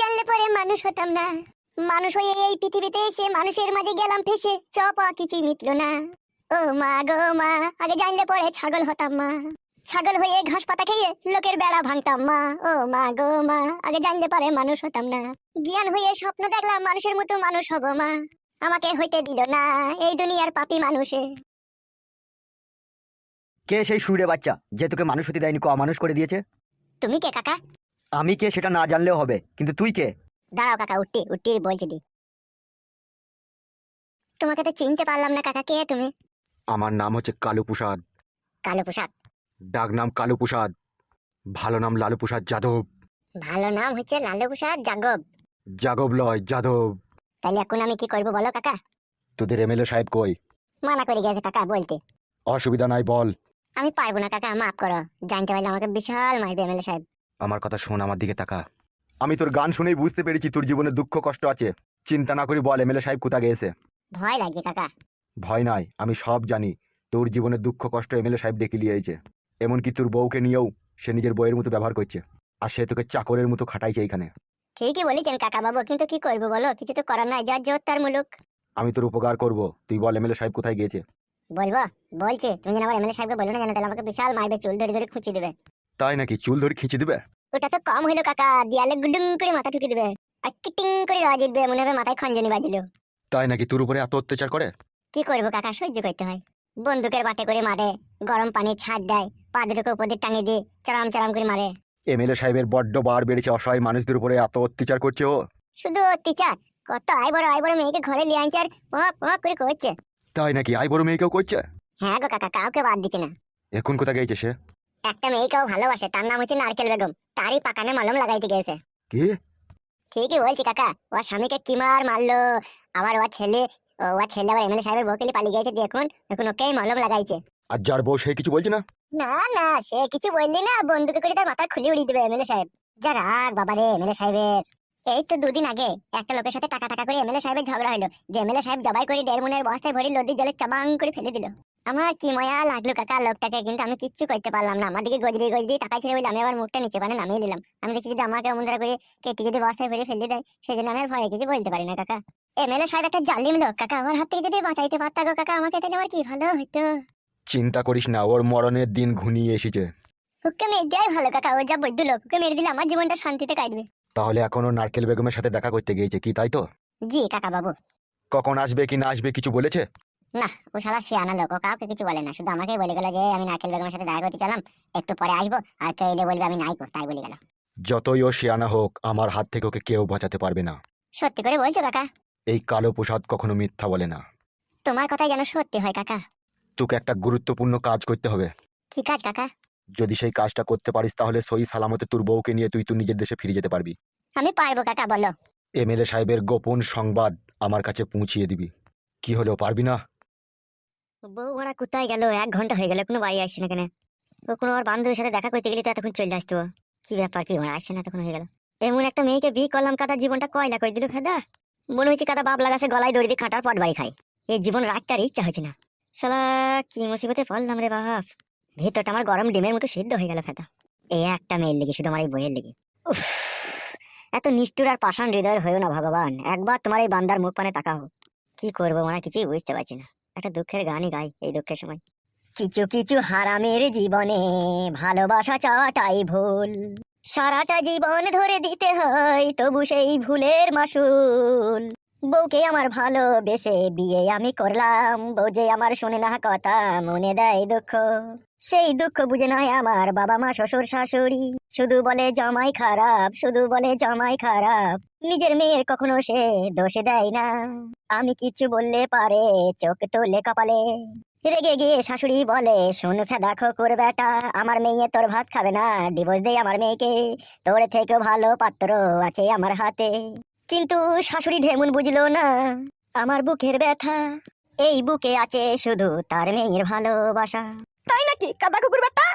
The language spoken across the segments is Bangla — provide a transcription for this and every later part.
জানলে পরে মানুষ হতাম না। মানুষ হয়ে এই পৃথিবীতে এসে মানুষের মাঝে গেলাম ফেসে চপা কিছুই মিটলো না। ও মা গো মা আগে জানলে পরে ছাগল হতাম মা। ছাগল হয়ে ঘাস পাতা খেয়ে লোকের বেড়া ভাঙতাম মা। ও মা গো মা আগে জানলে পরে মানুষ হতাম না। জ্ঞান হয়ে স্বপ্ন দেখলাম মানুষের মতো মানুষ হব মা। আমাকে হইতে দিল না এই দুনিয়ার পাপি মানুষে। কে সেই সুরে বাচ্চা যে তোকে মানুষ হতে দেয়নি ক মানুষ করে দিয়েছে? তুমি কে কাকা? আমি কে সেটা না জানলেও হবে কিন্তু তুই কে? দাঁড়াও কাকা উঠি উঠি বলছি দি। তোমাকে তো চিনতে পারলাম না কাকা কে তুমি? আমার নাম হচ্ছে কালু প্রসাদ। কালো পোশাক ডাক নাম কালু প্রসাদ। ভালো নাম লালু প্রসাদ যাদব। ভালো নাম হচ্ছে লালু প্রসাদ জাগব যাদব লয় যাদব। তাহলে এখন আমি কি করব বলো কাকা? তোদের এমএলএ সাহেব কই? মানা করে গেছে কাকা বলতে। অসুবিধা নাই বল। আমি পারব না কাকা মাফ করো। জানতে পারলে আমাকে বিশাল মারবে এমএলএ সাহেব। আমার কথা শোন আমার দিকে তাকা। আমি তোর গান শুনেই বুঝতে পেরেছি তোর জীবনে দুঃখ কষ্ট আছে। চিন্তা না করি বল এমএলএ সাহেব কোথা গেছে? ভয় লাগছে কাকা। ভয় নাই আমি সব জানি। তোর জীবনে দুঃখ কষ্ট এমএলএ সাহেব ডেকে লিয়েছে এমনকি তোর বউকে নিয়েও সে নিজের বইয়ের মতো ব্যবহার করছে। আর সে তোকে চাকরের মতো খাটাইছে এইখানে। ঠিকই বলেছেন কাকা বাবু কিন্তু কি করব বলো? কিছু তো করার নাই যার জোর তার মুলুক আমি তোর উপকার করব। তুই বল এমএলএ সাহেব কোথায় গিয়েছে? বলব? বলছে তুমি যেন আমার এমএলএ সাহেবকে বলো না জানো তাহলে আমাকে বিশাল মারবে চুল ধরে ধরে খুঁচি দেবে। তাই নাকি চুল ধরে খিঁচে দিবে? ওটা তো কম হইল কাকা দিয়ালে গুডুং করে মাথা ঠুকে দেবে। আর কিটিং করে রাজ দিবে মনে হবে মাথায় খঞ্জনি বাজিলো। তাই নাকি তোর উপরে এত অত্যাচার করে? কি করব কাকা সহ্য করতে হয়। বন্দুকের বাটে করে মারে গরম পানির ছাদ দেয় পাদরকে উপর দিয়ে টাঙিয়ে দিয়ে চারাম চারাম করে মারে। এমএলএ সাহেবের বড্ড বার বেড়েছে অসহায় মানুষদের উপরে এত অত্যাচার করছে ও। শুধু টিচার কত আই বড় আই বড় মেয়েকে ঘরে লিয়ে আনছে আর পক পক করে করছে। তাই নাকি আই বড় মেয়েকেও করছে? হ্যাঁ গো কাকা কাউকে বাদ দিচ্ছে না। এখন কোথা গেছে সে? একটা মেয়েকেও ভালোবাসে তার নাম হচ্ছে নারকেল বেগম। তারই পাকানে মলম লাগাইতে গেছে কি? ঠিকই বলছি কাকা ও স্বামীকে কি মার মারলো? আবার ও ছেলে ও ছেলে আবার এমএলএ সাহেবের বউকে পালিয়ে গেছে দেখুন এখন ওকেই মলম লাগাইছে। আর যার বউ সে কিছু বলছে না? না না সে কিছু বললি না বন্দুকে করে তার মাথা খুলে উড়িয়ে দেবে এমএলএ সাহেব। যা রাগ বাবা রে এমএলএ সাহেবের। এই তো দুদিন আগে একটা লোকের সাথে টাকা টাকা করে এমএলএ সাহেবের ঝগড়া হলো। যে এমএলএ সাহেব জবাই করে দেড় মনের বস্তায় ভরে নদীর জলে চাবাং করে ফেলে দিল। আমার কি ময়া লাগল কাকা? লোকটাকে কিন্তু আমি কিচ্ছু করতে পারলাম না। আমার দিকে গজরি গজরি টাকা ছেড়ে বলে আমি আবার মুখটা নিচে পানে নামিয়ে দিলাম। আমি দেখছি যদি আমাকে ধরে করে কেটে যদি বস্তায় ভরে ফেলে দেয় সেই জন্য আমি আর ভয়ে কিছু বলতে পারি না কাকা। এমএলএ সাহেব একটা জালিম লোক কাকা আমার হাত থেকে যদি বাঁচাইতে পারতা গো কাকা আমাকে তাহলে আমার কি ভালো হতো চিন্তা করিস না ওর মরণের দিন ঘনিয়ে এসেছে। ওকে মেরে দেওয়াই ভালো কাকা ও যা বৈদ্য লোক ওকে মেরে দিলে আমার জীবনটা শান্তিতে কাটবে। তাহলে এখনও নারকেল বেগমের সাথে দেখা করতে গিয়েছে কি তাই তো? জি কাকা বাবু। কখন আসবে কি না আসবে কিছু বলেছে? না ও সারা শিয়ানা লোক ও কাউকে কিছু বলে না। শুধু আমাকেই বলে গেল যে আমি নারকেল বেগমের সাথে দেখা করতে চলাম একটু পরে আসব আর কেউ এলে বলবে আমি নাইকো তাই বলে গেল। যতই ও শিয়ানা হোক আমার হাত থেকে ওকে কেউ বাঁচাতে পারবে না। সত্যি করে বলছো কাকা? এই কালো প্রসাদ কখনো মিথ্যা বলে না। তোমার কথাই যেন সত্যি হয় কাকা। তোকে একটা গুরুত্বপূর্ণ কাজ করতে হবে। কি কাজ কাকা? যদি সেই কাজটা করতে পারিস তাহলে সই সালামতে তোর বউকে নিয়ে তুই তুই নিজের দেশে ফিরে যেতে পারবি। আমি পারব কাকা বলো। এমএলএ সাহেবের গোপন সংবাদ আমার কাছে পৌঁছিয়ে দিবি। কি হলো পারবি না? বউ ভাড়া কোথায় গেল? এক ঘণ্টা হয়ে গেল, কোনো বাড়ি আসছে না কেন? ও কোনো আর বান্ধবীর সাথে দেখা করতে গেলে তো এতক্ষণ চলে আসতো। কি ব্যাপার, কি ভাড়া আসছে না তখন হয়ে গেল। এমন একটা মেয়েকে বিয়ে করলাম কাদা জীবনটা কয়লা করে দিল ফেদা? মনে হচ্ছে কাদা বাপ লাগাছে, গলায় দড়ি দিয়ে খাটার পট বাড়ি খাই এই জীবন রাখতে আর ইচ্ছা হচ্ছে না। শালা, কি মুসিবতে পড়লাম রে বাপ। ভেতরটা আমার গরম ডিমের মতো সিদ্ধ হয়ে গেল ফেদা। এই একটা মেয়ের লেগে, শুধু আমার এই বইয়ের লেগে। উফ, এত নিষ্ঠুর আর পাষাণ হৃদয়ের হয়েও না, ভগবান। একবার তোমার এই বান্দার মুখ পানে তাকাও। কি করব মানে কিছুই বুঝতে পারছি না। একটা দুঃখের গানই গাই এই দুঃখের সময়। কিছু কিছু হারামের জীবনে ভালোবাসা চাওয়াটাই ভুল। সারাটা জীবন ধরে দিতে হয় তবু সেই ভুলের মাসুল। বউকে আমার ভালোবেসে বিয়ে আমি করলাম, বউ যে আমার শুনে না কথা, মনে দেয় দুঃখ। সেই দুঃখ বুঝে নয় আমার বাবা মা, শ্বশুর শাশুড়ি। শুধু বলে জমাই খারাপ, শুধু বলে জমাই খারাপ। নিজের মেয়ের কখনো সে দোষে দেয় না। আমি কিছু বললে পারে, চোখ তোলে কপালে। রেগে গিয়ে শাশুড়ি বলে, শুন ফেদা খোকুর বেটা, আমার মেয়ে তোর ভাত খাবে না। ডিভোর্স দেই আমার মেয়েকে। তোর থেকে ভালো পাত্র আছে আমার হাতে। কিন্তু শাশুড়ি ঢেমুন বুঝলো না, আমার বুকের ব্যথা, এই বুকে আছে শুধু তার মেয়ের ভালোবাসা। তাই নাকি? কাদা কুকুর বেটা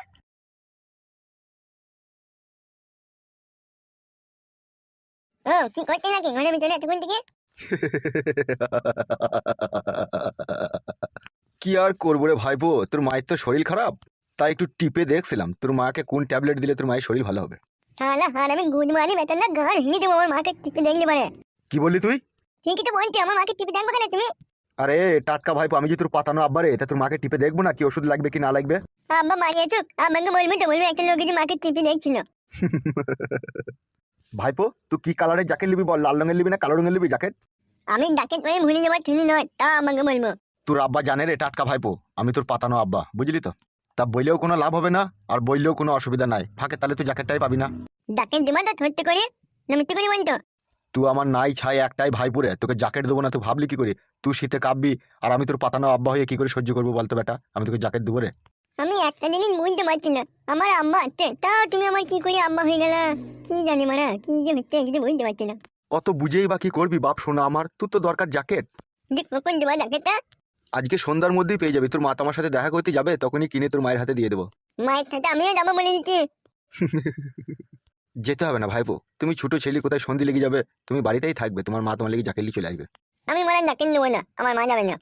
ও কি করতে নাকি? ঘরের ভিতরে এতক্ষণ থেকে? কি আর করব রে ভাইপো? তোর মায়ের তো শরীর খারাপ। তাই একটু টিপে দেখছিলাম। তোর মাকে কোন ট্যাবলেট দিলে তোর মায়ের শরীর ভালো হবে? শালা আর আমি গুড মানি বেতন না গান হিঙে দেবো আমার মাকে টিপে দেখলি মানে কি বললি তুই? ঠিকই তো বলছি আমার মাকে টিপে দেখব কেন তুমি? আরে টাটকা ভাইপো আমি যে তোর পাতানো আব্বারে তা তোর মাকে টিপে দেখব না কি ওষুধ লাগবে কি না লাগবে? আব্বা মারিয়ে চুক আমাকে বলব তো বলব একটা লোক যে মাকে টিপে দেখছিল। ভাইপো তুই কি কালারের জ্যাকেট নিবি বল? লাল রঙের নিবি না কালো রঙের নিবি জ্যাকেট আমি ডাকে তুমি ভুলে যাবার তিনি নয় তা আমাকে বলব। তোর আব্বা জানে রে টাটকা ভাইপো আমি তোর পাতানো আব্বা বুঝলি তো? তা বইলেও কোনো লাভ হবে না আর বইলেও কোনো অসুবিধা নাই। ফাঁকে তাহলে তুই জ্যাকেটটাই পাবি না। ডাকে দিবা তো ধরতে করে? না মিথ্যে করে বলতো? তুই আমার নাই ছাই একটাই ভাইপুরে তোকে জ্যাকেট দেবো না তুই ভাবলি কি করে? তুই শীতে কাঁপবি আর আমি তোর পাতানো আব্বা হয়ে কি করে সহ্য করব বলতো বেটা? আমি তোকে জ্যাকেট দেবো রে। আমি একটা জিনিস বুঝতে পারছি না। আমার আম্মা আছে তাও তুমি আমার কি করে আম্মা হয়ে গেল? কি জানি মানে কি যে হচ্ছে কিছু বুঝতে পারছি না। অত বুঝেই বা কি করবি বাপ শোনা আমার তোর তো দরকার জ্যাকেট। দেবা ডাকেটা আজকে সন্ধ্যার মধ্যেই পেয়ে যাবি তোর মা তোমার সাথে দেখা করতে যাবে তখনই কিনে তোর মায়ের হাতে দিয়ে দেবো। মায়ের সাথে আমিও যাব বলে দিচ্ছি। যেতে হবে না ভাইপো। তুমি ছোট ছেলে কোথায় সন্ধি লেগে যাবে? তুমি বাড়িতেই থাকবে। তোমার মা তোমার লেগে নিয়ে চলে আসবে। আমি মানে ডাকে নেব না। আমার মা যাবে না।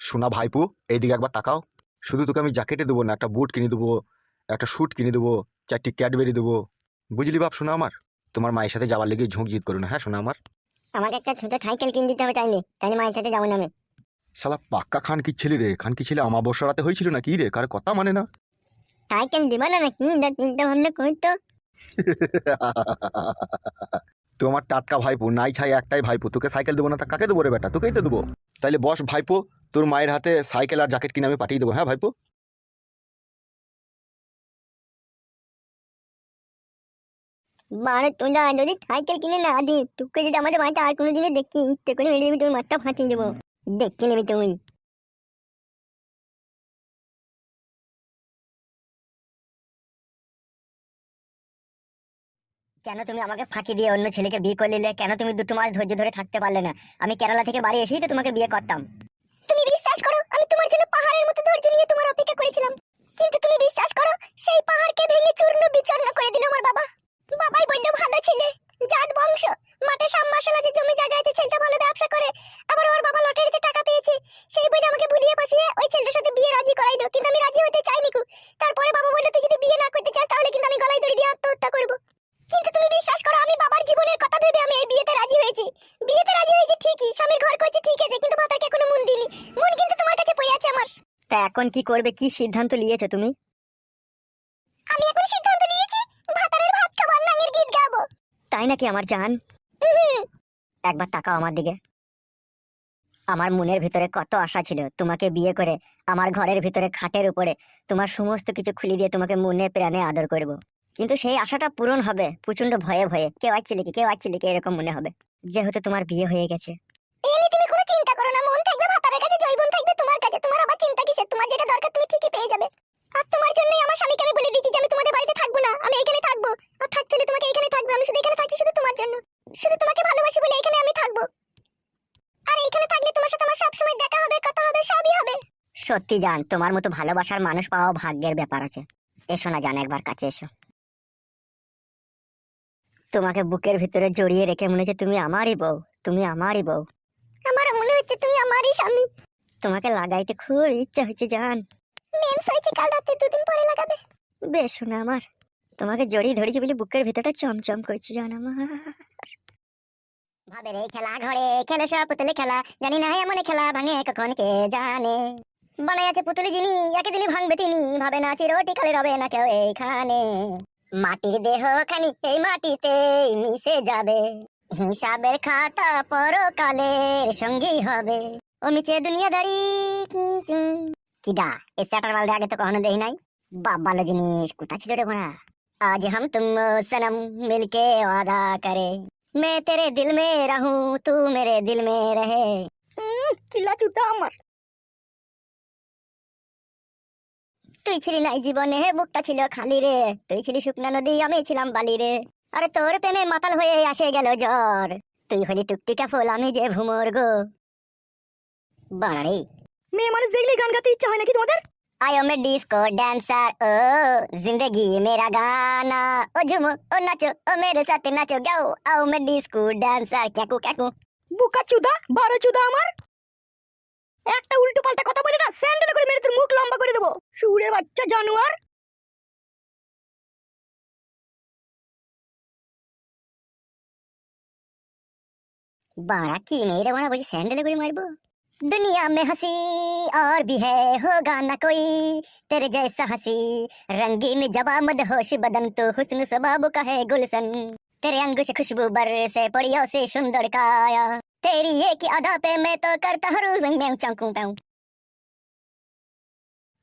শোনা ভাইপো এইদিকে একবার তাকাও। শুধু তোকে আমি জ্যাকেটে দেবো না একটা বুট কিনে দেবো একটা স্যুট কিনে দেবো চারটি ক্যাডবেরি দেবো। বুঝলি বাপ শোনা আমার? তোমার মায়ের সাথে যাওয়ার লেগে ঝুঁক জিত করো না হ্যাঁ শোনা আমার? আমাকে একটা ছোট সাইকেল কিনে দিতে হবে তাইলে। তাইলে মায়ের সাথে যাব না আমি। শালা পাক্কা খান কি ছেলে রে? খান কি ছেলে আমাবস্যা রাতে হয়েছিল না কি রে? কার কথা মানে না? সাইকেল দিবা না নাকি? না চিন্তা ভাবনা করতো তোমার টাটকা ভাইপো, নাই ছাই একটাই ভাইপো। তোকে সাইকেল দেবো না তা কাকে দেবো রে বেটা? তোকেই তো দেবো। তাইলে বস ভাইপো, তোর মায়ের হাতে সাইকেল আর জ্যাকেট কিনে আমি পাঠিয়ে দেবো হ্যাঁ ভাইপো? মানে তোমরা যদি সাইকেল কিনে না দি তোকে যদি আমাদের বাড়িতে আর কোনো দিনে দেখি, ইচ্ছে করে মেরে দেবি, তোর মাথা ফাটিয়ে দেবো। দেখে নেবে তুমি। কেন তুমি আমাকে ফাঁকি দিয়ে অন্য ছেলেকে বিয়ে করে নিলে? কেন তুমি দুটো মাস ধৈর্য ধরে থাকতে পারলে না? আমি কেরালা থেকে বাড়ি এসেই তো তোমাকে বিয়ে করতাম। তুমি বিশ্বাস করো, আমি তোমার জন্য পাহাড়ের মতো ধৈর্য নিয়ে তোমার অপেক্ষা করেছিলাম। কিন্তু তুমি বিশ্বাস করো, সেই পাহাড়কে ভেঙে চূর্ণ বিচূর্ণ করে দিল আমার বাবা। বাবাই বলল, ভালো ছেলে, জাত বংশ। মাঠে সাম মাসাল আছে, জমি জায়গা আছে, ছেলেটা ভালো ব্যবসা করে। আবার ওর বাবা লটারিতে টাকা পেয়েছে। সেই বলে আমাকে ভুলিয়ে পাঠিয়ে ওই ছেলেটার সাথে বিয়ে রাজি করাইলো। কিন্তু আমি রাজি হতে চাইনি তারপরে বাবা বলল, তুই যদি বিয়ে না করতে চাস, তাহলে কিন্তু আমি গলায় দড়ি দিয়ে আত্মহত্যা করব। কিন্তু তুমি বিশ্বাস করো আমি বাবার জীবনের কথা ভেবে আমি এই বিয়েতে রাজি হয়েছি। বিয়েতে রাজি হয়েছি ঠিকই স্বামীর ঘর করছি ঠিক আছে কিন্তু মাথাকে এখনও মন দিইনি। মন কিন্তু তোমার কাছে পড়ে আছে আমার। তা এখন কি করবে কি সিদ্ধান্ত নিয়েছো তুমি? আমি এখন সিদ্ধান্ত নিয়েছি ভাতারের ভাত খাবার নাঙের গীত গাবো। তাই নাকি আমার জান? একবার তাকাও আমার দিকে। আমার মনের ভিতরে কত আশা ছিল তোমাকে বিয়ে করে আমার ঘরের ভিতরে খাটের উপরে তোমার সমস্ত কিছু খুলে দিয়ে তোমাকে মনে প্রাণে আদর করব। কিন্তু সেই আশাটা পূরণ হবে প্রচণ্ড ভয়ে ভয়ে। কেউ আসছিল কি কেউ আসছিল কি এরকম মনে হবে। যেহেতু তোমার বিয়ে হয়ে গেছে। এই নিয়ে তুমি কোনো চিন্তা করো না মন থাকবে ভাতারের কাছে জৈবন থাকবে তোমার কাছে তোমার আবার চিন্তা কিসের? তোমার যেটা দরকার তুমি ঠিকই পেয়ে যাবে। আর তোমার জন্যই আমার স্বামীকে আমি বলে দিয়েছি যে আমি তোমাদের বাড়িতে থাকব না আমি এখানে থাকব। আর থাকতে হলে তোমাকে এখানে থাকবে আমি শুধু এখানে থাকছি শুধু তোমার জন্য। শুধু তোমাকে ভালোবাসি বলে এখানে আমি থাকব। আর এখানে থাকলে তোমার সাথে আমার সবসময় দেখা হবে কথা হবে সবই হবে। সত্যি জান তোমার মতো ভালোবাসার মানুষ পাওয়া ভাগ্যের ব্যাপার আছে। এসো না জান একবার কাছে এসো। তোমাকে বুকের ভিতরে জড়িয়ে রেখে মনে হচ্ছে তুমি আমারই বউ তুমি আমারই বউ। আমার মনে হচ্ছে তুমি আমারই স্বামী। তোমাকে লাগাইতে খুব ইচ্ছা হচ্ছে জান। মেন্স হয়েছে কাল রাতে দুদিন পরে লাগাবে। বেশ শোনা আমার। তোমাকে জড়িয়ে ধরেছি বলে বুকের ভিতরটা চমচম করছে জান আমার। ভাবে রে খেলা ঘরে খেলে সব পুতুলে খেলা। জানি না এমন খেলা ভাঙে কখন কে জানে। বানাই আছে পুতুলি যিনি একদিনই ভাঙবে তিনি। ভাবে না চিরটি খালি রবে না কেউ এইখানে। মাটির দেহ খানি এই মাটিতে মিশে যাবে হিসাবের খাতা পরকালের সঙ্গী হবে ও মিচে দুনিয়াদারি কি কি দা এ স্যাটার বালদে আগে তো কখনো দেই নাই বাপ ভালো জিনিস কোথা ছিল রে ঘোড়া आज हम तुम सनम मिलके वादा करे मैं तेरे दिल में रहूं तू मेरे दिल में रहे কিলা চুটা আমার তুই ছিলি নাই জীবনে বুকটা ছিল খালি রে তুই ছিলি শুকনা নদী আমি ছিলাম বালি রে আরে তোর প্রেমে মাতাল হয়ে আসে গেল জ্বর তুই হলি টুকটিকা ফুল আমি যে ভুমর গো বাড়ারে মেয়ে মানুষ দেখলে গান গাতে ইচ্ছা হয় নাকি তোমাদের आयो मैं डिस्को डांसर ओ जिंदगी मेरा गाना ओ झूमो ओ नाचो ओ मेरे साथ नाचो गाओ आओ मैं डिस्को डांसर क्याकू क्याकू বুকা চুদা বারো চুদা আমার একটা উল্টো পাল্টা কথা বলে না, স্যান্ডেল করে মেরে তোর মুখ লম্বা করে দেব। সুরে বাচ্চা জানোয়ার। बारा की नहीं मेरे वाला मुझे सैंडल को मारबो दुनिया में हँसी और भी है होगा ना कोई तेरे जैसा हँसी रंगीन जवा मदहोश बदन तो हुस्न सबाब का है गुलशन तेरे अंगुश खुशबू बर से पड़ियों से सुंदर काया तेरी एक ही अदा पे मैं तो करता हूँ मैं चौंकू पाऊं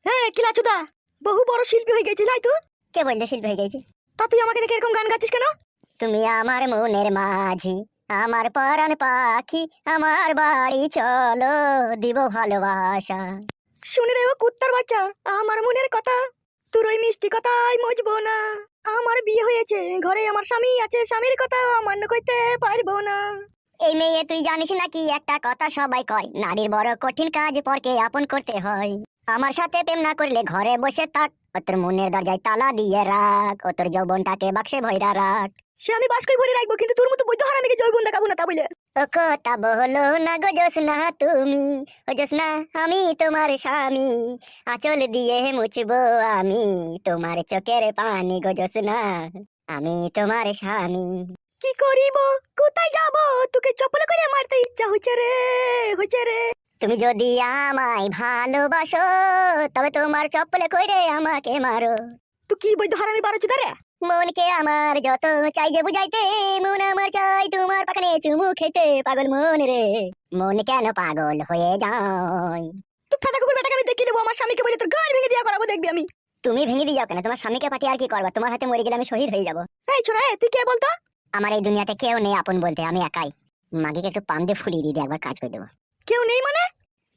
হ্যাঁ কিলাচুদা বহু বড় শিল্পী হয়ে গেছিস তাই তো কে বললে শিল্পী হয়ে গেছি তা তুই আমাকে দেখে এরকম গান গাচ্ছিস কেন তুমি আমার মনের মাঝি আমার পরাণ পাখি আমার বাড়ি চলো দিব ভালোবাসা শুনে রে ও কুত্তার বাচ্চা আমার মনের কথা তোর ওই মিষ্টি কথাই মজবো না আমার বিয়ে হয়েছে ঘরে আমার স্বামী আছে স্বামীর কথা অমান্য করতে পারবো না এই মেয়ে তুই জানিস নাকি একটা কথা সবাই কয়? নারীর বড় কঠিন কাজ পরকে আপন করতে হয়। আমার সাথে প্রেম না করলে ঘরে বসে থাক। ও তোর মনের দরজায় তালা দিয়ে রাখ। ও তোর যৌবনটাকে বাক্সে ভৈরা রাখ। সে আমি বাস করে ভরে রাখব কিন্তু তোর মতো বৈধ হারামিকে জৈবন দেখাবো না তা বলে ও কথা বলো না গো জোসনা তুমি। ও জোসনা আমি তোমার স্বামী। আঁচল দিয়ে মুছবো আমি। তোমার চোখের পানি গো জোসনা আমি তোমার স্বামী। কি করিব? কোথায় যাব? তোকে চপল করে মারতে ইচ্ছা হচ্ছে রে হচ্ছে রে। তুমি যদি আমায় ভালোবাসো তবে তোমার চপ্পলে কইরে আমাকে মারো। তুই কি বৈধ হারামি বারো চুদা রে? মনকে আমার যত চাই যে বুঝাইতে মন আমার চাই তোমার পাখানে চুমু খেতে পাগল মন রে। মন কেন পাগল হয়ে যায়? তুই ফেদা কুকুর বেটাকে আমি দেখি নেব আমার স্বামীকে বলে তোর গাড়ি ভেঙে দিয়া করাবো দেখবি আমি। তুমি ভেঙে দিয়ে যাও কেন? তোমার স্বামীকে পাঠিয়ে আর কি করবা? তোমার হাতে মরে গেলে আমি শহীদ হয়ে যাব। এই ছোড়া তুই কে বলতো? আমার এই দুনিয়াতে কেউ নেই আপন বলতে আমি একাই। মাগিকে একটু পাম দিয়ে ফুলিয়ে দিয়ে একবার কাজ করে দেবো। কেউ নেই মানে?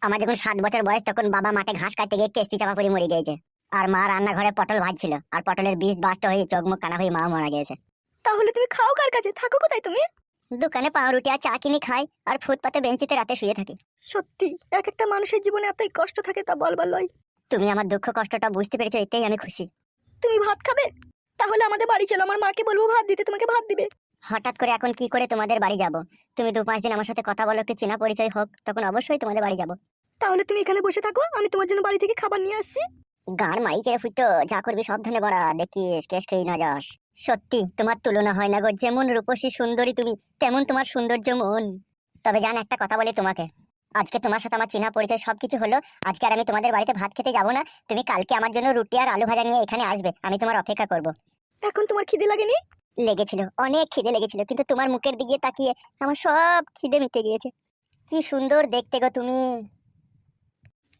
আমার যখন সাত বছর বয়স তখন বাবা মাঠে ঘাস কাটতে গিয়ে কেস্তি চাপা পড়ে মরে গিয়েছে। আর মা রান্নাঘরে পটল ভাজছিল আর পটলের বীজ বাস্ট হয়ে চোখ মুখ কানা হয়ে মা মারা গেছে তাহলে তুমি খাও কার কাছে? থাকো কোথায় তুমি? দোকানে পাউরুটি আর চা কিনে খাই আর ফুটপাতে বেঞ্চিতে রাতে শুয়ে থাকি। সত্যি এক একটা মানুষের জীবনে এতই কষ্ট থাকে তা বলবার লয়। তুমি আমার দুঃখ কষ্টটা বুঝতে পেরেছ এতেই আমি খুশি। তুমি ভাত খাবে? তাহলে আমাদের বাড়ি চলো আমার মাকে বলব ভাত দিতে তোমাকে ভাত দিবে। হঠাৎ করে এখন কি করে তোমাদের বাড়ি যাব? তুমি দু পাঁচ দিন আমার সাথে কথা বলো একটু চেনা পরিচয় হোক তখন অবশ্যই তোমাদের বাড়ি যাব। তাহলে তুমি এখানে বসে থাকো আমি তোমার জন্য বাড়ি থেকে খাবার নিয়ে আসছি। গান চেয়ে ফুটো যা করবি সাবধানে বড়া দেখিস কেস খেয়ে না যাস। সত্যি তোমার তুলনা হয় না গো যেমন রূপসী সুন্দরী তুমি তেমন তোমার সৌন্দর্য মন। তবে জান একটা কথা বলি তোমাকে। আজকে তোমার সাথে আমার চেনা পরিচয় সবকিছু হলো আজকে আর আমি তোমাদের বাড়িতে ভাত খেতে যাব না তুমি কালকে আমার জন্য রুটি আর আলু ভাজা নিয়ে এখানে আসবে আমি তোমার অপেক্ষা করব। এখন তোমার খিদে লাগেনি? লেগেছিল, অনেক খিদে লেগেছিল, কিন্তু তোমার মুখের দিকে তাকিয়ে আমার সব খিদে মিটে গিয়েছে। কি সুন্দর দেখতে গো তুমি।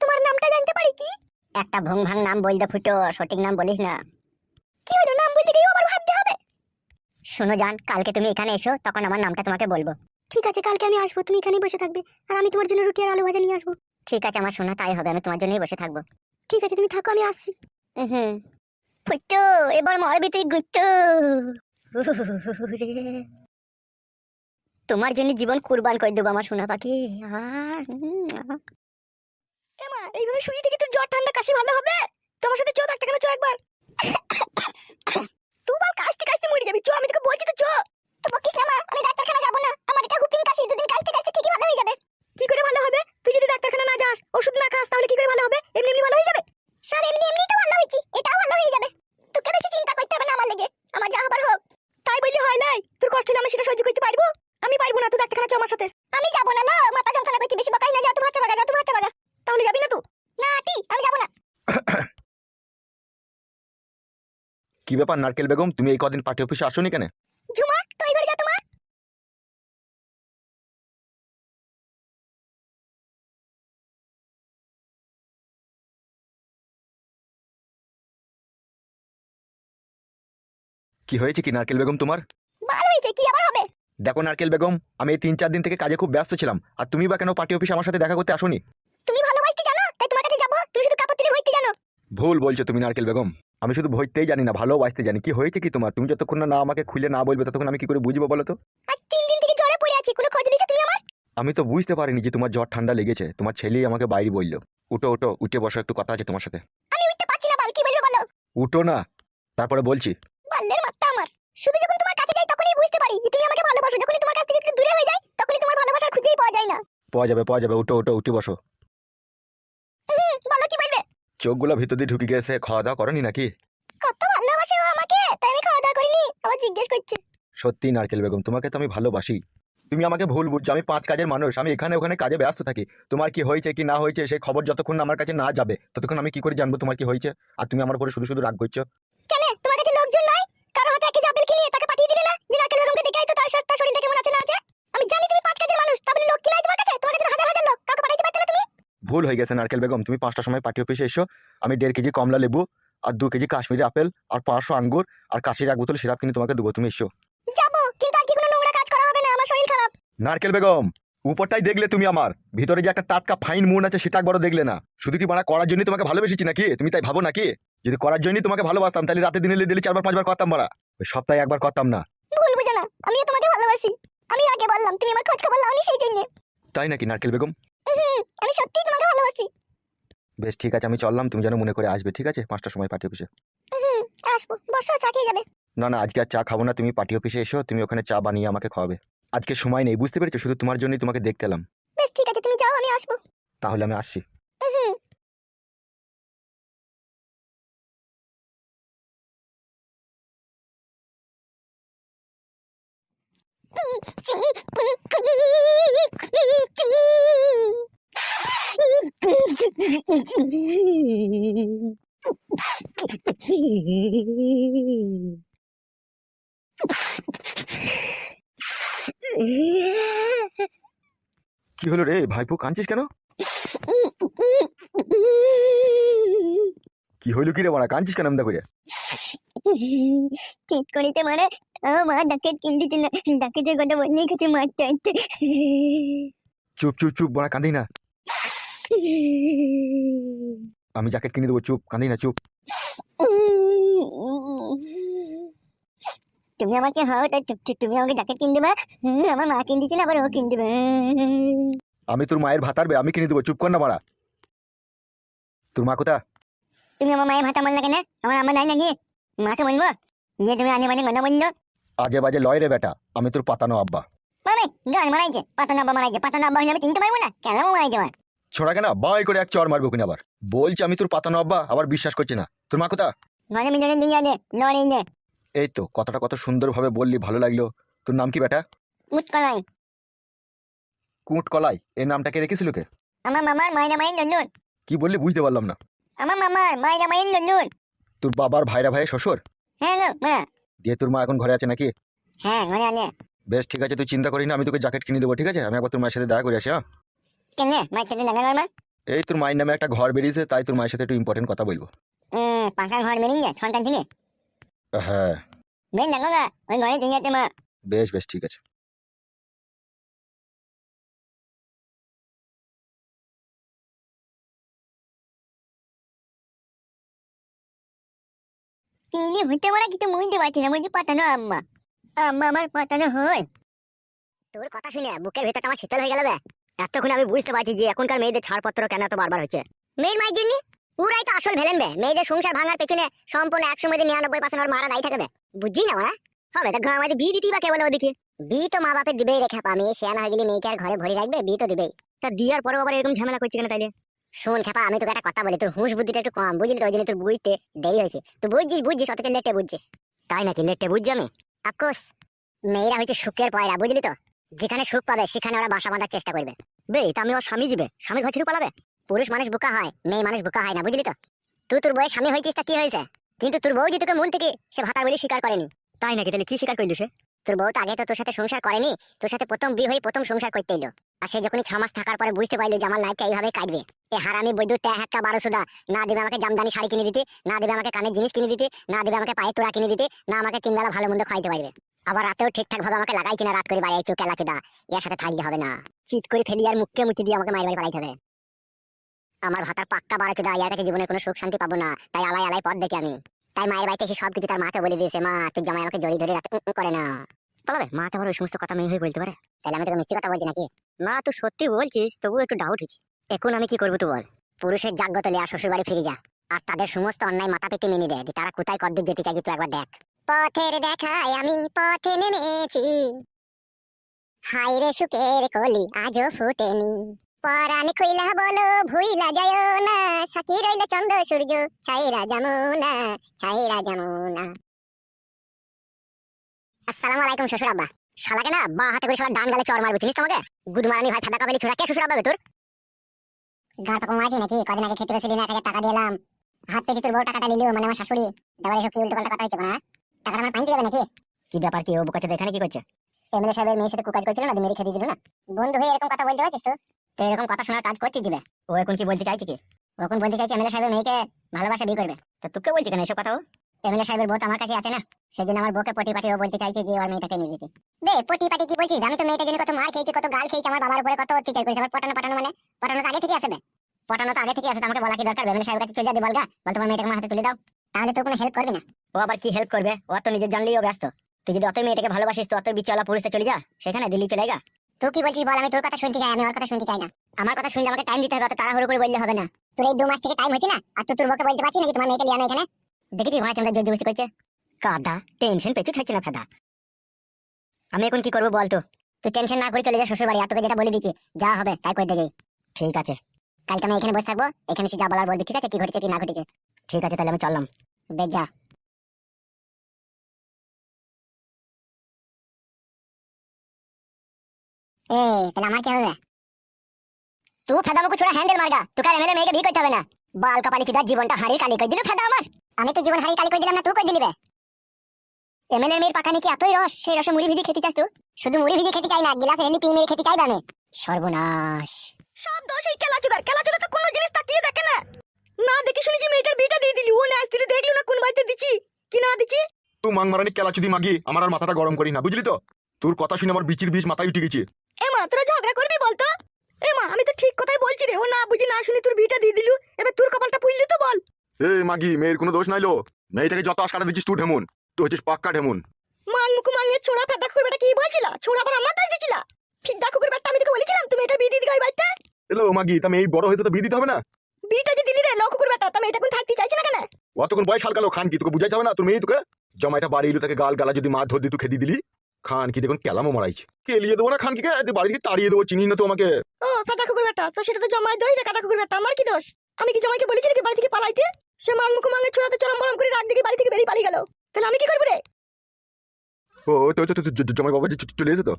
তোমার নামটা জানতে পারি কি? একটা ভং ভাং নাম বলতে ফুটো, সঠিক নাম বলিস না। কি হলো নাম বলতে গিয়ে আমার ভাবতে হবে? শোনো জান, কালকে তুমি এখানে এসো, তখন আমার নামটা তোমাকে বলব। ঠিক আছে, কালকে আমি আসব, তুমি এখানেই বসে থাকবে, আর আমি তোমার জন্য রুটি আর আলু ভাজা নিয়ে আসব। ঠিক আছে, আমার শোনা, তাই হবে, আমি তোমার জন্যই বসে থাকব। ঠিক আছে, তুমি থাকো, আমি আসছি। হুম ফুটো, এবার মারবি তুই গুচ্ছো তোমার জন্য জীবন কুরবান করে দেবো আমার সোনা পাখি। এমা এইভাবে শুয়ে থেকে তোর জ্বর, ঠান্ডা, কাশি ভালো হবে? তোমার সাথে চো ডাক্তারখানা চো একবার? তোমার কাশতে কাশতে মরে যাবি। চো, আমি তোকে বলছি তো চো। তো বকিস না মা, আমি ডাক্তারখানা যাব না আমার এটা হুপিং কাশি দুদিন কাশতে কাশতে ঠিকই ভালো হয়ে যাবে কি করে ভালো হবে তুই যদি ডাক্তারখানা না যাস ওষুধ না খাস তাহলে কি করে ভালো হবে এমনি এমনি ভালো হয়ে যাবে সব এমনি এমনি তো ভালো হয়েছি এটাও ভালো হয়ে যাবে তোকে বেশি চিন্তা করতে হবে না আমার লেগে আমার যা হবার হোক তাই বললি হয় নাই তোর কষ্ট হলে আমি সেটা সহ্য করতে পারব আমি পারব না তুই ডাক্তারখানা চো আমার সাথে আমি যাব না লো মাথা যন্ত্রণা করছি বেশি বকাই না যা তুমি হাতে বাগা যা তুমি হাতে বাগা তাহলে যাবি না তুই না টি আমি যাব না কি ব্যাপার নারকেল বেগম? তুমি এই কদিন পার্টি অফিসে আসোনি কেন? ঝুমা তুই ঘরে যা তোমার। কি হয়েছে কি নারকেল বেগম তোমার? ভালো হয়েছে কি আবার হবে? দেখো নারকেল বেগম আমি এই তিন চার দিন থেকে কাজে খুব ব্যস্ত ছিলাম আর তুমি বা কেন পার্টি অফিসে আমার সাথে দেখা করতে আসোনি? তুমি ভালোবাসতে জানো তাই তোমার কাছে যাব তুমি শুধু কাপড় তুলে হইতে জানো। ভুল বলছো তুমি নারকেল বেগম। আমি শুধু ভইতেই জানি না ভালোবাসতে জানি। কি হয়েছে কি তোমার? তুমি যতক্ষণ না আমাকে খুলে না বলবে ততক্ষণ আমি কি করে বুঝব বলো তো? আজ তিন দিন থেকে জ্বরে পড়ে আছি কোনো খোঁজ নিয়েছো তুমি আমার? আমি তো বুঝতে পারিনি যে তোমার জ্বর ঠান্ডা লেগেছে। তোমার ছেলেই আমাকে বাইরে বলল। উঠো উঠো উঠে বসো একটু কথা আছে তোমার সাথে। আমি উঠতে পারছি না বাল কি বলবে বলো? উঠো না তারপরে বলছি। বাল্যের মাত্রা আমার। শুধু যখন তোমার কাছে যাই তখনই বুঝতে পারি যে তুমি আমাকে ভালোবাসো। যখনই তোমার কাছ থেকে একটু দূরে হয়ে যাই তখনই তোমার ভালোবাসা খুঁজেই পাওয়া যায় না। পাওয়া যাবে পাওয়া যাবে উঠো উঠো উঠে বসো। চোখগুলো ভিতর দিয়ে ঢুকে গেছে খাওয়া দাওয়া করনি নাকি? কত ভালোবাসে ও আমাকে তাই আমি খাওয়া দাওয়া করিনি আবার জিজ্ঞেস করছে। সত্যি নারকেল বেগম তোমাকে তো আমি ভালোবাসি। তুমি আমাকে ভুল বুঝছ আমি পাঁচ কাজের মানুষ আমি এখানে ওখানে কাজে ব্যস্ত থাকি। তোমার কি হয়েছে কি না হয়েছে সেই খবর যতক্ষণ না আমার কাছে না যাবে ততক্ষণ আমি কি করে জানব তোমার কি হয়েছে? আর তুমি আমার উপরে শুধু শুধু রাগ করছ? কেন? তোমার কাছে লোকজন নাই? কারও হাতে এক কেজি কিনে তাকে পাঠিয়ে দিলে না যে নারকেল বেগমকে দেখে আইতো তার তার শরীরটা কেমন আছে না আছে আমি জানি তুমি পাঁচ কাজের মানুষ তাহলে লোক কি নাই তোমার কাছে তোমার কাছে হাজার হাজার লোক কাউকে পাঠাইতে পারতে না তুমি ভুল হয়ে গেছে নারকেল বেগম। তুমি পাঁচটার সময় পার্টি অফিসে এসো। আমি দেড় কেজি কমলা লেবু আর দু কেজি কাশ্মীরি আপেল আর পাঁচশো আঙ্গুর আর কাশির এক বোতল সিরাপ কিনে তোমাকে দেবো। তুমি এসো। নারকেল বেগম উপরটাই দেখলে তুমি আমার। ভিতরে যে একটা টাটকা ফাইন মন আছে সেটা একবারও দেখলে না। শুধু কি বানা করার জন্য তোমাকে ভালোবেসেছি নাকি? তুমি তাই ভাবো নাকি? যদি করার জন্যই তোমাকে ভালোবাসতাম তাহলে রাতে দিনে ডেলি চারবার পাঁচবার করতাম বাড়া ওই সপ্তাহে একবার করতাম না। ভুল বুঝো না আমিও তোমাকে ভালোবাসি। আমি আগে বললাম তুমি আমার খোঁজ খবর সেই জন্য। তাই নাকি নারকেল বেগম? আমি সত্যি তোমাকে ভালোবাসি। বেশ ঠিক আছে আমি চললাম তুমি যেন মনে করে আসবে ঠিক আছে? পাঁচটার সময় পার্টি অফিসে। আসব বসো চা খেয়ে যাবে। না না আজকে আর চা খাব না তুমি পার্টি অফিসে এসো তুমি ওখানে চা বানিয়ে আমাকে খাওয়াবে। আজকে সময় নেই বুঝতে পেরেছ? শুধু তোমার জন্যই তোমাকে দেখতে এলাম। বেশ ঠিক আছে তুমি যাও আমি আসব। তাহলে আমি আসছি। কি হলো রে? ভাইপো কাঁদছিস কেন? কি হইল কি রে বাড়া কাঁদছিস কেন আমদা করে? ঠিক করিতে মানে মা ডাকে না কথা বলে মার চুপ চুপ চুপ বাড়া কাঁদি না আমি জ্যাকেট কিনে দেবো চুপ কাঁদি না চুপ তুমি আমাকে হাও তুমি আমাকে জ্যাকেট কিনে দেবে আমার মা কিনে দিচ্ছে না আবার ও কিনে দেবে আমি তোর মায়ের ভাতারবে আমি কিনে দেবো চুপ কর না বাড়া তোর মা কোথা তুমি আমার মায়ের ভাতা মানলে কেন আমার আমার নাই নাকি মাকে বলব? যে তুমি আনে মানে গন্ডা বলল আজে বাজে লয় রে বেটা আমি তোর পাতানো আব্বা। মানে গান মারাইছে পাতা নাব্বা মারাইছে পাতা নাব্বা হলে আমি চিনতে পারব না? কেন মারাইছে আমার? ছোড়া কেনা বাই করে এক চর মারবো কিনা আবার। বলছি আমি তোর পাতানো আব্বা আবার বিশ্বাস করছি না। তোর মা কোথা ঘরে মিজনে দিয়ে আনে লড়ে নে এই তো কথাটা কত সুন্দরভাবে বললি ভালো লাগল। তোর নাম কি বেটা? মুচকলাই কুট কলাই এই নামটাকে রেখেছিল কে আমার মামার মাইনা মাইন নন্দন কি বললি বুঝতে পারলাম না। আমার মামার মাইনা মাইন নন্দন তোর বাবার ভাইরা ভাই শ্বশুর? হ্যাঁ গো মা দিয়ে তোর মা এখন ঘরে আছে নাকি? হ্যাঁ ঘরে আনে বেশ ঠিক আছে তুই চিন্তা করিস না আমি তোকে জ্যাকেট কিনে দেবো ঠিক আছে? আমি একবার তোর মায়ের সাথে দেখা করে আসি হ্যাঁ? মা এই তোর মায়ের নামে একটা ঘর বেরিয়েছে তাই তোর মায়ের সাথে একটু ইম্পর্টেন্ট কথা বলব। পাকা ঘর বেরিয়ে সন্তান থেকে? হ্যাঁ। বেশ দেখো গা ওই ঘরে দিয়ে যেতে মা। বেশ বেশ ঠিক আছে। তিনি হইতে পারে কিছু বুঝতে পারছি না বুঝতে পাঠানো আম্মা। আম্মা, আমার পাঠানো হয়। তোর কথা শুনে বুকের ভেতরটা আমার শীতল হয়ে গেল বে। এতক্ষণ আমি বুঝতে পারছি যে এখনকার মেয়েদের ছাড়পত্র কেন এত বারবার হচ্ছে মেয়ের মায়ের জন্য? ওরাই তো আসল ভেলেন বে। মেয়েদের সংসার ভাঙার পেছনে সম্পূর্ণ একশো মধ্যে নিরানব্বই পার্সেন্ট ওর মারা দায়ী থাকবে বুঝছি না ওরা? হবে তা আমাদের বিয়ে দিতেই বা কে বলে ওদিকে। বি তো মা বাপের দিবেই রেখা পা মেয়ে শেয়ানা হয়ে গেলে মেয়েকে আর ঘরে ভরে রাখবে? বি তো দিবেই। তা দিয়ার পরেও আবার এরকম ঝামেলা করছে কেন তাইলে? শোন খেপা আমি তোকে একটা কথা বলি তোর হুঁশ বুদ্ধিটা একটু কম বুঝলি তো? ওই জন্য তোর বুঝতে দেরি হয়েছে। তুই বুঝছিস বুঝছিস অথচ লেটে বুঝছিস। তাই নাকি? লেটে বুঝছি আমি? আকুস মেয়েরা হচ্ছে সুখের পয়রা বুঝলি তো? যেখানে সুখ পাবে সেখানে ওরা বাসা বাঁধার চেষ্টা করবে। বে তা আমি ওর স্বামী যাবে? স্বামীর ঘর ছেড়ে পালাবে পুরুষ মানুষ বোকা হয় মেয়ে মানুষ বোকা হয় না বুঝলি তো? তুই তোর বউয়ের স্বামী হয়েছিস তা কি হয়েছে? কিন্তু তোর বউ যে তোকে মন থেকে সে ভাতার বলে স্বীকার করেনি। তাই নাকি? তাহলে কি স্বীকার করলি সে? তোর বউ তো আগে তো তোর সাথে সংসার করেনি, তোর সাথে প্রথম বিয়ে হয়ে প্রথম সংসার করতে এলো। আর সে যখনই ছ মাস থাকার পরে বুঝতে পারল যে আমার লাইফটা এইভাবে কাটবে। এ হারামি বৈদ্যুৎ একটা বারো সুদা না দেবে আমাকে জামদানি শাড়ি কিনে দিতে, না দেবে আমাকে কানের জিনিস কিনে দিতে, না দেবে আমাকে পায়ে তোড়া কিনে দিতে, না আমাকে তিন বেলা ভালো মন্দ খাইতে পারবে। আবার রাতেও ঠিকঠাক ভাবে আমাকে লাগাই কিনা রাত করে বাড়ি চোখ এলা চোদা এর সাথে থাকলে হবে না। চিট করে ফেলি আর মুখকে মুচি দিয়ে আমাকে মায়ের বাড়ি পালাইতে হবে। আমার ভাতার পাক্কা বারো চোদা ইয়ার কাছে জীবনে কোনো সুখ শান্তি পাবো না, তাই আলাই আলাই পথ দেখে আমি। তাই মায়ের বাড়িতে এসে সবকিছু তার মাকে বলে দিয়েছে, মা তুই জামাই আমাকে জড়ি ধরে উম করে না। পালাবে মা তো আবার ওই সমস্ত কথা মেয়ে হয়ে বলতে পারে? তাহলে আমি তোকে মিষ্টি কথা বলছি নাকি? না তুই সত্যি বলছিস তবু একটু ডাউট হচ্ছে। এখন আমি কি করব তুই বল? পুরুষের জাগ্রত লিয়া শ্বশুর বাড়ি ফিরে যা। আর তাদের সমস্ত অন্যায় মাথা পেতে মেনে দেয় তারা কোথায় কদ্দূর যেতে চাইছে তুই একবার দেখ। পথের দেখায় আমি পথে নেমেছি। হাই রে সুখের কলি আজও ফুটেনি। পরাণ কইলা বলো ভুইলা যায় না সাকি রইল চন্দ্র সূর্য ছাইরা জামুনা ছাইরা জামুনা আসসালামু আলাইকুম শ্বশুর আব্বা শালাকে না বা হাতে করে শালা ডান গালে চড় মারবো চিনিস তোমাকে গুদমারানি ভাই ফাদা কাবেলি ছোড়া কে শ্বশুর হবে তোর? গাঁ পাকা মারছি নাকি? কদিন আগে খেতে বসেলি না এক হাজার টাকা দিলাম। হাত পেতে তোর বউ টাকাটা নিলিও মানে আমার শাশুড়ি। তারপরে এসব কি উল্টো পাল্টা কথা হচ্ছে না টাকাটা আমার পাইতে যাবে নাকি? কি ব্যাপার কি ও বোকাচ্ছে এখানে? কি করছে? এমএলএ সাহেবের মেয়ের সাথে কুকাজ করছিল না মেরে খেতে দিল না। বন্ধু হয়ে এরকম কথা বলতে পারছিস তো? তো এরকম কথা শোনার কাজ করছিস দিবে ও এখন কি বলতে চাইছে কি? ও এখন বলতে চাইছে এমএলএ সাহেবের মেয়েকে ভালোবাসা বিয়ে করবে। তা তোকে বলছি কেন এসব কথা ও? এমএলএ সাহেবের বউ তো আমার কাছে আছে না। সেই জন্য আমার বউকে পটি পাটি ও বলতে চাইছে যে ওর মেয়েটাকে নিয়ে দিতে বে পটি পাটি কি বলছিস? আমি তো মেয়েটার জন্য কত মার খেয়েছি, কত গাল খেয়েছি, আমার বাবার উপরে কত অত্যাচার করেছি। আবার পটানো পটানো মানে? পটানো তো আগে থেকে আসবে পটানো তো আগে থেকে আসে আমাকে বলা কি দরকার এমএলএ সাহেবের কাছে চলে যাবে বলগা বল তোমার মেয়েটাকে আমার হাতে তুলে দাও। তাহলে তো কোনো হেল্প করবে না। ও আবার কি হেল্প করবে? ও তো নিজের জানলেই ও ব্যস্ত। তুই যদি অত মেয়েটাকে ভালোবাসিস, তো অত বিচলা পুলিশে চলে যা। সেখানে দিল্লি চলে যা। তুই কি বলছিস বল? আমি তোর কথা শুনতে চাই, আমি ওর কথা শুনতে চাই না। আমার কথা শুনলে আমাকে টাইম দিতে হবে, অত তাড়াহুড়ো করে বললে হবে না। তোর এই দু মাস থেকে টাইম হচ্ছে না? আর তুই তোর বউকে বলতে পারছিস নাকি তোমার মেয়েকে লিয়ানো এখানে? দেখেছি ভাই কেমন জোর জবস্তি করছে? কাদা টেনশন পেছু ছাড়ছে না ফাদা। আমি এখন কি করব বল তো তুই টেনশন না করে চলে যা শ্বশুর বাড়ি আর তোকে যেটা বলে দিচ্ছি, যা হবে, তাই করে দেবে। ঠিক আছে। কালকে আমি এখানে বসে থাকব, এখানে সে যা বলার বলবি, ঠিক আছে? কি ঘটেছে, কি না ঘটেছে? ঠিক আছে, তাহলে আমি চললাম। যা। এ তাহলে আমার কি হবে? তুই ফেদা মুখ ছোড়া হ্যান্ডেল মারগা। তোকে এমএলএ মেয়েকে বিয়ে করতে হবে না। বাল কপালি চুদার জীবনটা হারিয়ে কালি করে দিল ফেদা আমার। আমি তো জীবন হারিয়ে কালি করে দিলাম না তুই করে দিলিবে এমএলএ মেয়ের পাকানি কি এতই রস? সেই রসে মুড়ি ভিজি খেতে চাস তুই শুধু মুড়ি ভিজি খেতে চাই না গিলাসে এলি পিয়ে মেরে খেতে চাইবে আমি। সর্বনাশ। সব দোষ এই কেলাচুদার কেলাচুদা তো কোনো জিনিস তাকিয়ে দেখে না। না দেখে শুনে যে মেয়েটার বিয়েটা দিয়ে দিলি ও না আসলে দেখলি না কোন বাড়িতে দিচ্ছি কি না দিচ্ছি তুই মাং মারানি কেলাচুদি মাগি আমার আর মাথাটা গরম করি না বুঝলি তো? তোর কথা শুনে আমার বিচির বিষ মাথায় উঠে গেছে। এ মা তোরা ঝগড়া করবি বলতো? এ মা আমি তো ঠিক কথাই বলছি রে ও না বুঝি না শুনি তোর বিয়েটা দিয়ে দিলু এবার তোর কপালটা পুইলি তো বল। এ মাগি মেয়ের কোনো দোষ নাইলো? মেয়েটাকে যত আশকাটা দিচ্ছিস তুই ঢেমুন তুই হচ্ছিস পাক্কা ঢেমুন। মাং মুকু ছোড়া ফেদা কি বলছিল? ছোড়া আবার আমার দাস দিছিল? ফিদা কুকুর বেটা আমি তোকে বলেছিলাম তুমি এটা বিয়ে দিয়ে দিই বাড়িতে? এলো মাগি তা মেয়ে বড় হয়েছে তো বিয়ে দিতে হবে না? বিয়েটা যে দিলি রে লো কুকুর বেটা তুমি এটা কোন থাকতে চাইছি না কেন? অতক্ষণ বয়স হাল গেল খান কি তোকে বুঝাইতে হবে না? তোর মেয়ে তোকে? জমাইটা বাড়ি এলো তাকে গাল গালা যদি মাছ ধর দিয়ে তুই খেদি দিলি। খান কি দেখুন কেলামও মারাইছে। কেলিয়ে দেবো না খান কি বাড়ি থেকে তাড়িয়ে দেবো চিনি না তো আমাকে। ও ফেদা কুকুর বেটা তো সেটা তো জমাই দই রে কাদা কুকুর বেটা আমার কি দোষ? আমি কি জমাইকে বলেছি নাকি বাড়ি থেকে পালাইতে? সে মাং মুকু মাঙের ছোড়াতে চরম বরম করে রাত দিকে বাড়ি থেকে বেরিয়ে পালিয়ে গেল। তাহলে আমি কি করব রে? ও তো তো- জমাই বাবা চলে এসে তো।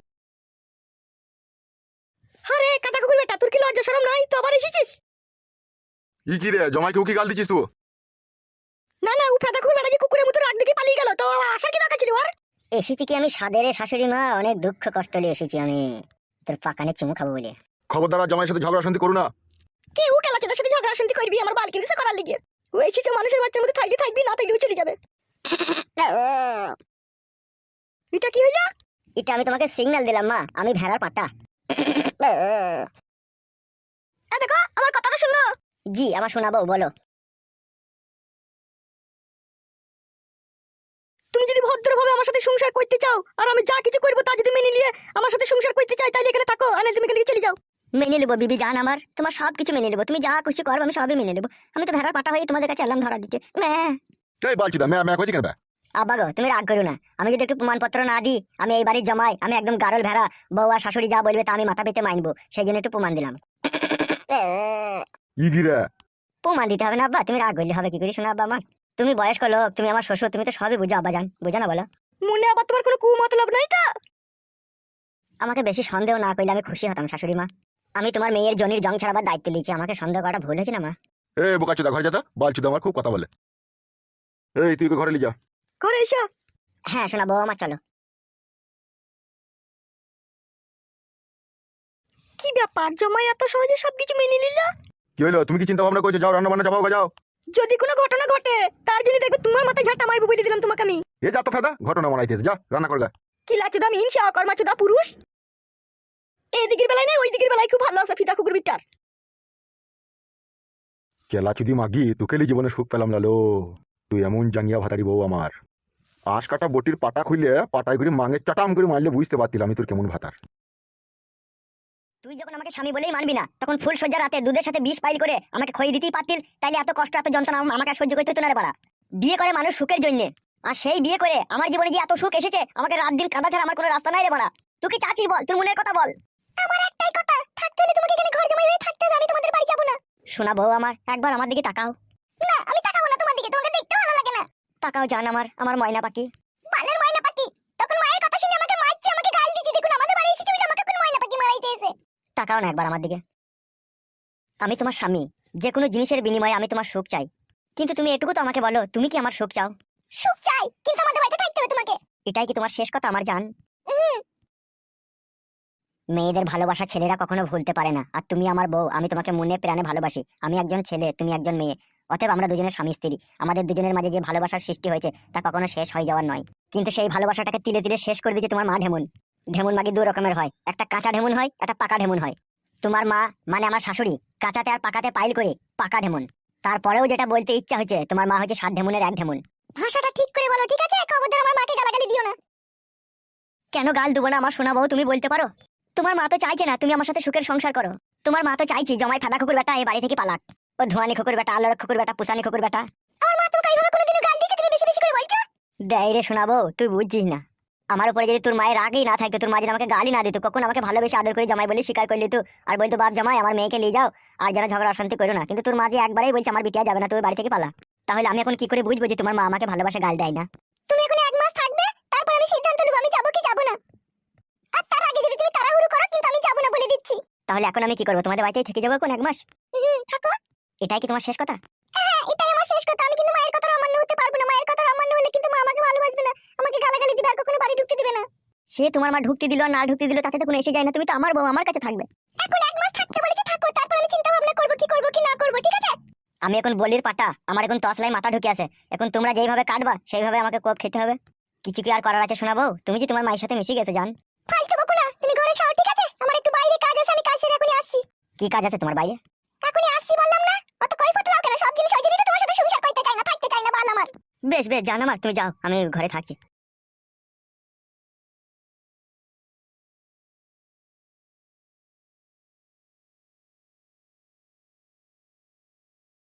আরে কাদা কুকুর বেটা তোর কি লজ্জা শরম নাই? তো আবার এসেছিস? ই কি রে জমাইকে কি গাল দিছিস তুই? না না ও ফেদা কুকুর বেটা যে কুকুরের মতো রাত দিকে পালিয়ে গেল তো আসার কি দরকার ছিল আর এসেছি কি আমি? সাদেরে শাশুড়ি মা অনেক দুঃখ কষ্ট নিয়ে এসেছি আমি। তোর পাকানে চুমু খাব বলে। খবরদার জামাইয়ের সাথে ঝগড়া শান্তি করু না। কি ও কেলা চোদার সাথে ঝগড়া শান্তি করবি? আমার বাল কিনতে করার লিগে। ও এসেছে মানুষের বাচ্চার মধ্যে থাকলে থাকবি না থাকলে চলে যাবে। এটা কি হইল? এটা আমি তোমাকে সিগন্যাল দিলাম মা। আমি ভেড়ার পাটা। এ দেখো আমার কথাটা শুনো। জি আমার শোনাবো বলো। সংসার করতে চাও আর আমি যা কিছু করব তা যদি মেনে নিয়ে আমার সাথে সংসার করতে চাই তাহলে এখানে থাকো আর তুমি এখান চলে যাও। মেনে নেব বিবি জান আমার। তোমার সব কিছু মেনে নেব। তুমি যা খুশি করব আমি সবই মেনে নেব। আমি তো ভেড়ার পাটা হয়ে তোমাদের কাছে এলাম ধরা দিতে ম্যাঁ। এই বালছি দা ম্যা ম্যা কইছি কেন বে? আব্বা গো তুমি রাগ করো না। আমি যদি একটু প্রমাণপত্র না দিই আমি এই বাড়ির জমাই আমি একদম গারল ভেড়া বউ আর শাশুড়ি যা বলবে তা আমি মাথা পেতে মানবো সেই জন্য একটু প্রমাণ দিলাম। ই প্রমাণ দিতে হবে না আব্বা। তুমি রাগ করলে হবে কি করে? শোনা আব্বা আমার তুমি বয়স্ক লোক তুমি আমার শ্বশুর তুমি তো সবই বুঝো আব্বা জান বুঝো না বলো। মনে আবার তোমার কোনো কু মতলব নাই তো? আমাকে বেশি সন্দেহ না করলে আমি খুশি হতাম শাশুড়ি মা। আমি তোমার মেয়ের জনির জং ছাড়াবার দায়িত্ব নিয়েছি আমাকে সন্দেহ করাটা ভুল হয়েছে না মা? এ বোকাচুদা ঘরে যা বালচুদা আমার খুব কথা বলে। এই তুই ঘরে নিয়ে যা। ঘরে এসো। হ্যাঁ শোনা বউ আমার চলো। কি ব্যাপার জমাই এত সহজে সবকিছু মেনে নিল? কি হলো তুমি কি চিন্তা ভাবনা করছ? যাও রান্না বান্না যাব যাও। যদি কোনো ঘটনা ঘটে তার জন্য দেখবে তোমার মাথায় ঝাঁটা মারবো বলে দিলাম তোমাকে আমি। এ যা তো ফেদা ঘটনা মানাইতেছে যা রান্না করে গা কি লাচুদা মিন সে অকর্মা চুদা পুরুষ? এই দিকের বেলায় নেই ওই দিকের বেলায় খুব ভালো আছে ফিতা কুকুর বিটার কেলা চুদি মাগি তোকে জীবনে সুখ পেলাম লালো। তুই এমন জাঙ্গিয়া ভাতারি বউ আমার। আশ কাটা বটির পাটা খুইলে পাটাই করে মাঙের চাটাম করে মারলে বুঝতে পারতিলাম আমি তোর কেমন ভাতার। তুই যখন আমাকে স্বামী বলেই মানবি না তখন ফুল সজ্জা রাতে দুধের সাথে বিষ পাইল করে আমাকে খই দিতেই পারতিল তাইলে এত কষ্ট এত যন্ত্রণা আমাকে সহ্য করতে হতো না রে বাড়া। বিয়ে করে মানুষ সুখের জন্য। আর সেই বিয়ে করে আমার জীবনে যে এত সুখ এসেছে আমাকে রাত দিন কাঁদা ছাড়া আমার কোনো রাস্তা নাই রে বাড়া। তুই কি চাচ্ছিস বল তোর মনের কথা বল। আমার একটাই কথা থাকতে হলে তোমাকে এখানে ঘর জমাই হয়ে থাকতে হবে আমি তোমাদের বাড়ি যাব না। শোনা বউ আমার একবার আমার দিকে তাকাও। না আমি তাকাবো না তোমার দিকে তোমাকে দেখতেও ভালো লাগে না। তাকাও জান আমার আমার ময়না পাখি। বালের মাইনা পাখি তখন মায়ের কথা শুনে আমাকে মারছে আমাকে গাল তাকাও না একবার আমার দিকে। আমি তোমার স্বামী যে কোনো জিনিসের বিনিময়ে আমি তোমার সুখ চাই। কিন্তু তুমি এটুকু তো আমাকে বলো তুমি কি আমার সুখ চাও? সুখ চাই কিন্তু আমাদের বাড়িতে থাকতে হবে তোমাকে। এটাই কি তোমার শেষ কথা আমার জান? মেয়েদের ভালোবাসা ছেলেরা কখনো ভুলতে পারে না। আর তুমি আমার বউ আমি তোমাকে মনে প্রাণে ভালোবাসি। আমি একজন ছেলে তুমি একজন মেয়ে। অতএব আমরা দুজনের স্বামী স্ত্রী। আমাদের দুজনের মাঝে যে ভালোবাসার সৃষ্টি হয়েছে তা কখনো শেষ হয়ে যাওয়ার নয়। কিন্তু সেই ভালোবাসাটাকে তিলে তিলে শেষ করে দিয়েছে তোমার মা ঢেমুন। ঢেমুন মাগি দু রকমের হয়। একটা কাঁচা ঢেমুন হয়, একটা পাকা ঢেমুন হয়। তোমার মা মানে আমার শাশুড়ি, কাঁচাতে আর পাকাতে পাইল করে পাকা ঢেমুন। তারপরেও যেটা বলতে ইচ্ছা হচ্ছে তোমার মা হচ্ছে ষাট ঢেমুনের এক ঢেমুন। ভাষাটা ঠিক করে বলো, ঠিক আছে? খবরদার আমার মাকে গালাগালি দিও না। কেন গাল দেবো না আমার শোনাবো তুমি বলতে পারো? তোমার মা তো চাইছে না তুমি আমার সাথে সুখের সংসার করো। তোমার মা তো চাইছি জমাই ফাদা কুকুর বেটা এই বাড়ি থেকে পালাক। ও ধোয়ানি কুকুর বেটা, আলোর কুকুর বেটা, পুসানি কুকুর বেটা। আমার মা তোমাকে এইভাবে কোনোদিনও গাল দিয়েছে, তুমি বেশি বেশি করে বলছো? দেয় রে শোনাবো তুই বুঝছিস না। আমার উপরে যদি তোর মায়ের আগেই না থাকতো তোর মা যদি আমাকে গালি না দিত কখন আমাকে ভালোবেসে আদর করে জামাই বলে স্বীকার করলি তো আর বলতো বাপ জামাই আমার মেয়েকে নিয়ে যাও আর যেন ঝগড়া অশান্তি করো না। কিন্তু তোর মা যে একবারেই বলছে আমার বিটিয়া যাবে না তুই বাড়ি থেকে পালা। তাহলে আমি এখন কি করে বুঝব যে তোমার মা আমাকে ভালোবাসে গাল দেয় না? তুমি এখন এক মাস থাকবে তারপর আমি সিদ্ধান্ত নেব আমি যাব কি যাব না? আর তার আগে যদি তুমি তাড়াহুড়ো করো কিন্তু আমি যাব না বলে দিচ্ছি। তাহলে এখন আমি কি করব? তোমাদের বাড়িতেই থেকে যাব এখন এক মাস? থাকো। এটাই কি তোমার শেষ কথা? আর কখনো বাড়ি ঢুকতে দিবে না। সে তোমার মা ঢুকতে দিল আর না ঢুকতে দিল তাতে তো কোনো এসে যায় না। তুমি তো আমার বউ আমার কাছে থাকবে। এখন এক মাস থাকতে বলেছি থাকো তারপর আমি চিন্তা ভাবনা করব কি করব কি না করব ঠিক আছে? আমি এখন বলির পাটা আমার এখন তসলাই মাথা ঢুকে আছে। এখন তোমরা যেইভাবে কাটবা সেইভাবে আমাকে কোপ খেতে হবে। কিছু কি আর করার আছে শোনাবো? তুমি যে তোমার মায়ের সাথে মিশে গেছে জান। ফালতু বকো না তুমি ঘরে সর ঠিক আছে? আমার একটু বাইরে কাজ আছে আমি কাজ সেরে এখনই আসছি। কি কাজ আছে তোমার বাইরে? এখনই আসছি বললাম না অত কই ফটো দাও কেন? সব জিনিস ওই জন্যই তো তোমার সাথে সংসার করতে চাই না থাকতে চাই না বাল আমার। বেশ বেশ জান আমার তুমি যাও আমি ঘরে থাকছি।